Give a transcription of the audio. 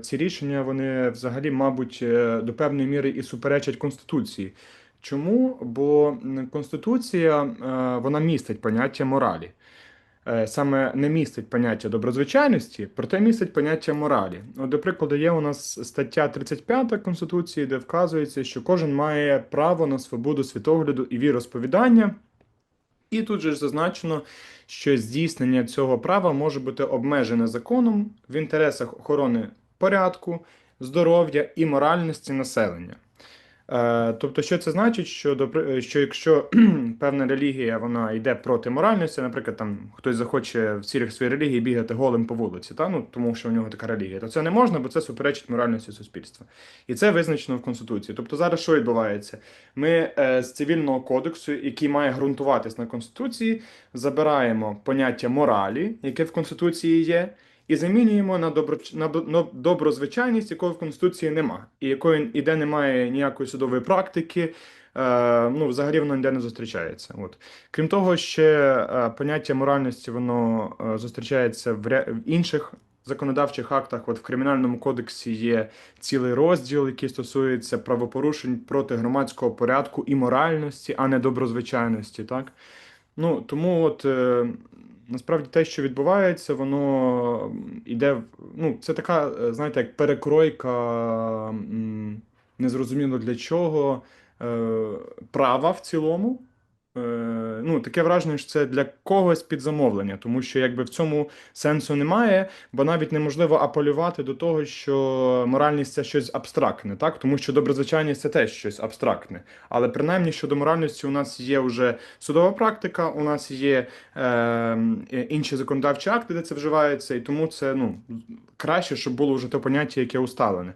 ці рішення вони взагалі, мабуть, е, до певної міри і суперечать Конституції. Чому? Бо Конституція е, вона містить поняття моралі. Е, Саме не містить поняття доброзвичайності, проте містить поняття моралі. От, до прикладу, є у нас стаття 35 Конституції, де вказується, що кожен має право на свободу світогляду і віросповідання. І тут же ж зазначено, що здійснення цього права може бути обмежене законом в інтересах охорони порядку, здоров'я і моральності населення. Е, Тобто, що це значить, що, при- що якщо певна релігія вона йде проти моральності, наприклад, там хтось захоче в цілях своєї релігії бігати голим по вулиці, та? Ну, тому що у нього така релігія, то це не можна, бо це суперечить моральності суспільства. І це визначено в Конституції. Тобто зараз що відбувається? Ми е, з цивільного кодексу, який має ґрунтуватись на Конституції, забираємо поняття моралі, яке в Конституції є, і замінюємо на, добро, на, на доброзвичайність, якої в Конституції нема, і якої і де немає ніякої судової практики. Е, ну, взагалі воно ніде не зустрічається. От. Крім того, ще е, поняття моральності воно е, зустрічається в, ря- в інших законодавчих актах. От в Кримінальному кодексі є цілий розділ, який стосується правопорушень проти громадського порядку і моральності, а не доброзвичайності. Так? Ну, тому от е, насправді те, що відбувається, воно йде. Ну, це така, е, знаєте, як перекройка незрозуміло для чого е, права в цілому. Е, ну, таке враження, що це для когось під замовлення, тому що якби в цьому сенсу немає, бо навіть неможливо апелювати до того, що моральність це щось абстрактне, так? Тому що доброзвичайність це теж щось абстрактне. Але принаймні щодо моральності у нас є вже судова практика, у нас є е, е, інші законодавчі акти, де це вживається, і тому це ну, краще, щоб було вже те поняття, яке усталене.